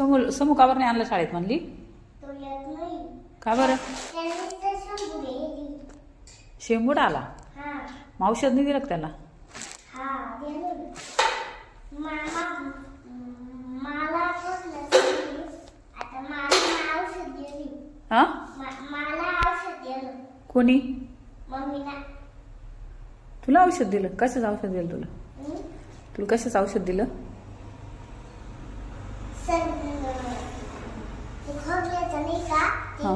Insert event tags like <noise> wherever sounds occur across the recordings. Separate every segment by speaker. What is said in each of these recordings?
Speaker 1: समू समू का बरं नाही आणलं शाळेत म्हणली?
Speaker 2: तो येत नाही.
Speaker 1: का बरं?
Speaker 2: त्यांनी तर शंभू गेली
Speaker 1: शेंबूड आला?
Speaker 2: हा.
Speaker 1: नाही दिलं का त्याला
Speaker 2: हा गेलो मामा मला पण नसली. आता मला औषध दिली.
Speaker 1: हा?
Speaker 2: मा- मला औषध दिलं.
Speaker 1: कोणी?
Speaker 2: मम्मीला.
Speaker 1: तुला औषध दिलं? कशाचं औषध दिलं तुला?
Speaker 2: हं?
Speaker 1: तुला कशाचं औषध दिलं
Speaker 2: सर ते खोकल्याचं नाही का
Speaker 1: हा.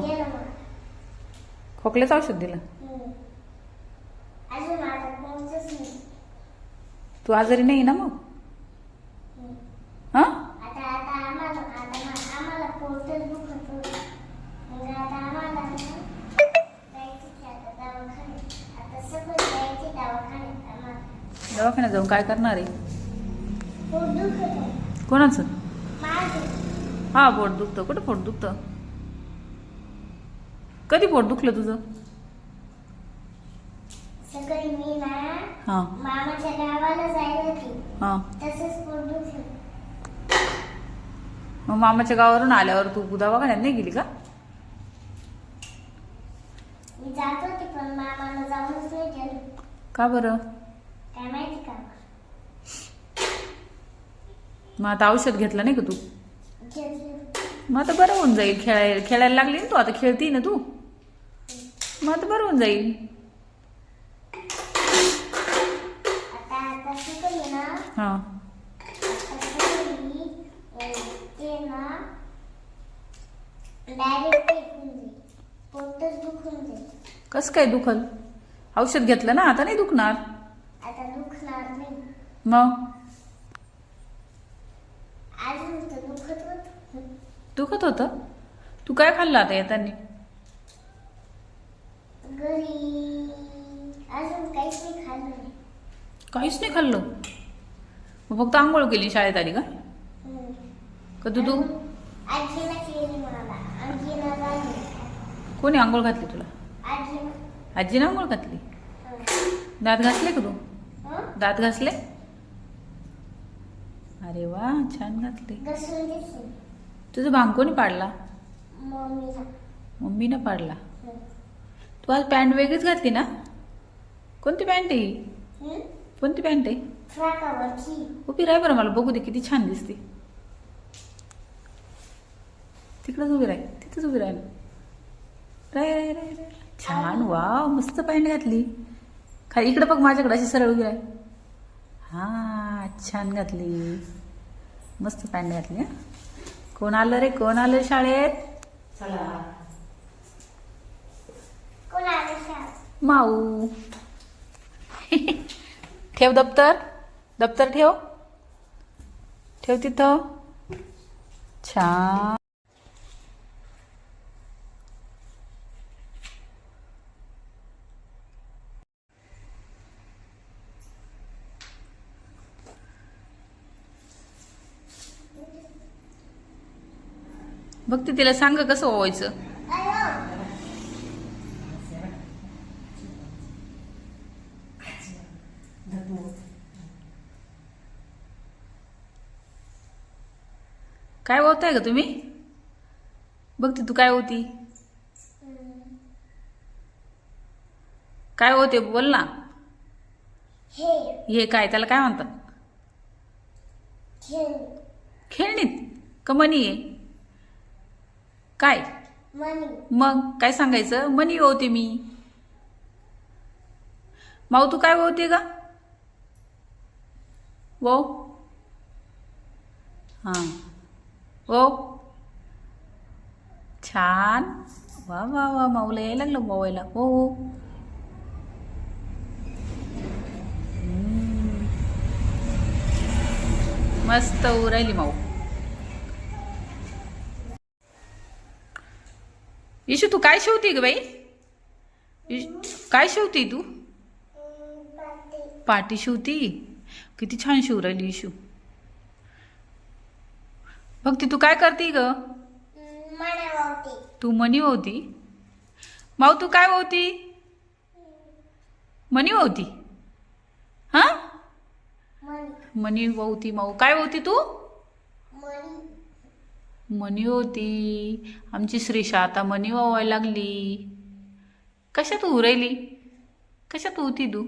Speaker 1: खोकल्याचं औषध दिलं तू आजारी नाही ना मग
Speaker 2: हं. दवाखान्यात.
Speaker 1: जाऊन काय करणार आहे. कोणाचं. हा पोट दुखतं. कुठं पोट दुखतं? कधी पोट दुखलं तुझं?
Speaker 2: सकाळी मी ना
Speaker 1: हा.
Speaker 2: मामाच्या गावाला जायला होती.
Speaker 1: हा.
Speaker 2: तसंच पोट दुखलं.
Speaker 1: मग मामाच्या गावावरून आल्यावर तू दवाखान्यात नाही गेली का?
Speaker 2: मी जात होती पण मामानं जाऊनच नाही गेलो.
Speaker 1: का बरं?
Speaker 2: काय माहिती का?
Speaker 1: मग आता औषध घेतलं नाही का तू? मग आता बरं होऊन जाईल. खेळायला खेळायला लागली ना तू आता खेळती ना तू? मग आता बरं होऊन जाईल. हा. कसं काय दुखल? औषध घेतलं ना आता नाही दुखणार?
Speaker 2: आता दुखणार नाही.
Speaker 1: मग
Speaker 2: अजून तर दुखत होत
Speaker 1: दुखत होतं? तू काय खाल्लं आता येताना
Speaker 2: काहीच नाही खाल्लं नाही
Speaker 1: काहीच नाही खाल्लं? मग फक्त आंघोळ केली शाळेत आली का?
Speaker 2: हम्म.
Speaker 1: का तू तू कोणी आंघोळ घातली तुला?
Speaker 2: आजीनं
Speaker 1: आंघोळ घातली?
Speaker 2: हं.
Speaker 1: दात घासले का तू?
Speaker 2: हं?
Speaker 1: दात घासले? अरे वा छान घेतली. तुझं भांग कोणी पाडला? मम्मीनं पाडला.
Speaker 2: हं.
Speaker 1: तू आज पॅन्ट वेगळीच घातली ना? कोणती पॅन्ट आहे ही? कोणती पॅन्ट आहे? उभी राह बरं मला बघू दे किती छान दिसते. तिकडंच उभी राह तिथंच उभी राह. राय राय राय राय छान वा मस्त पॅन्ट घातली. खाली इकडं बघ माझ्याकडे अशी सरळ उभी राह. हा छान घातली. मस्त पॅन्ट घातली हा. कोण आलं रे? कोण आलं शाळेत?
Speaker 2: कोण आलं शाळेत?
Speaker 1: माऊ. ठेव दप्तर. दप्तर ठेव. ठेव तिथं. छान. बघ ते तिला सांग कसं ओवायचं. काय होताय का तुम्ही? बघ ती काय होती. काय होते बोल ना.
Speaker 2: हे.
Speaker 1: काय त्याला काय म्हणतात?
Speaker 2: खेळ.
Speaker 1: खेळणीत. का मनी आहे. काय? मग काय सांगायचं? मनी होते मी. माऊ तू काय होते का वो. हां. ओ छान. वा वा वा माऊला यायला लागलं मोबाईलला हो हो. मस्त उरायली माऊ. इशू तू काय शिवती ग बाई? इश- काय शिवती तू? पाटी शिवती? किती छान शिव राहिली इशू बघ ती तू काय करती ग? तू मनी होती? माऊ तू काय होती? मनी होती? हा?
Speaker 2: मनी
Speaker 1: मनी होती माऊ. काय होती तू?
Speaker 2: मनी
Speaker 1: होती. आमची श्रीषा आता मनी व्हावायला लागली. कशात उरायली कशात होती तू?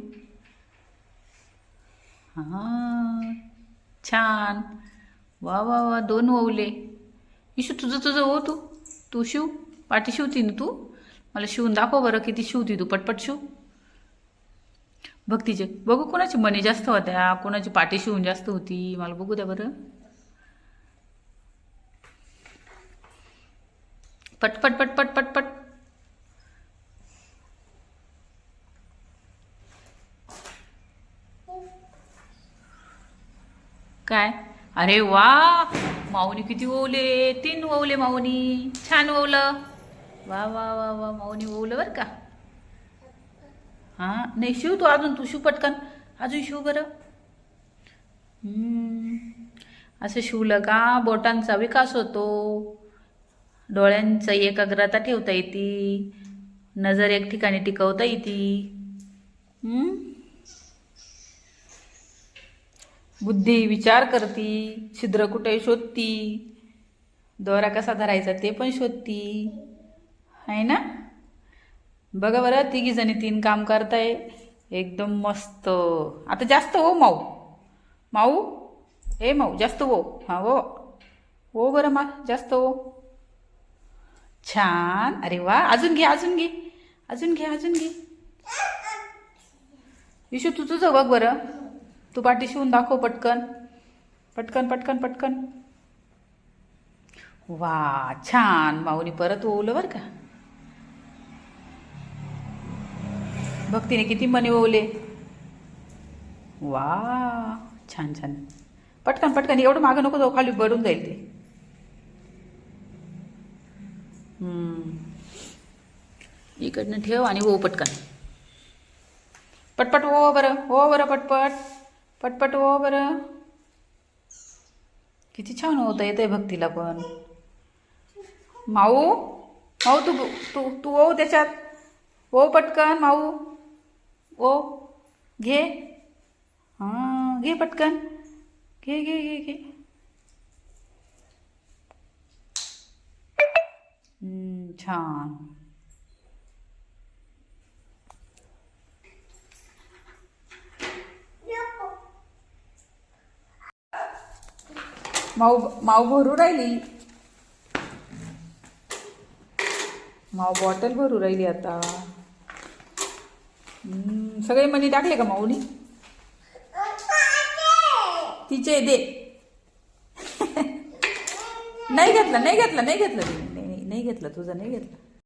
Speaker 1: हां छान. वा वा वा दोन ववले इशू तुझं तुझं हो तू. तू शिव पाठी शिवती ना तू. मला शिवून दाखव बरं किती शिवती तू. पटपट शिव. भक्तीचे बघू कोणाची मनी जास्त होत्या कोणाची पाठी शिवून जास्त होती. मला बघू द्या बरं. पटपट पटपट पटपट काय? अरे वा! माऊनी किती ओवले. तीन ओवले माऊनी. छान ओवलं. वा वा वा वा माऊनी ओवलं बरं का? हां? नाही शिव तू अजून तू शिव पटकन. अजून शिव बरं. असं शिवलं का? बोटांचा विकास होतो. डोळ्यांचा एकाग्रता ठेवता येते. नजर एक ठिकाणी टिकवता येते. बुद्धी विचार करती छिद्र कुठे शोधती? दोरा कसा धरायचा ते पण शोधती. आहे ना? बघा बरं तिघी जणी तीन काम करताय. एकदम मस्त. आता जास्त हो माऊ. माऊ? ए माऊ जास्त हो. हा हो. हो बरं मा जास्त हो. छान. अरे वा अजून घे अजून घे अजून घे अजून घे. विशू तू तुझं बघ बरं. तू पाठी शिवून दाखव पटकन. पटकन पटकन पटकन. वा छान. माऊनी परत ओवलं बरं का? भक्तीने किती मनी ओवले. वा छान छान. पटकन पटकन. एवढं मागं नको जाऊ खाली बडून जाईल ते. इकडनं ठेव आणि ओ पटकन. पटपट ओ बरं हो बरं पटपट. पटपट ओ बरं. किती छान होतं येतंय भक्तीला पण. माऊ माऊ तू तू तू ओ त्याच्यात. ओ पटकन माऊ. ओ घे. हां घे पटकन. घे घे घे घे. छान. माऊ माऊ भरू राहिली? माऊ बॉटल भरू राहिली आता. सगळे मनी टाकले का माऊनी? तिचे दे. <laughs> नाही घेतलं नाही घेतलं नाही घेतलं तिने. नाही घेतलं तुझं नाही घेतलं.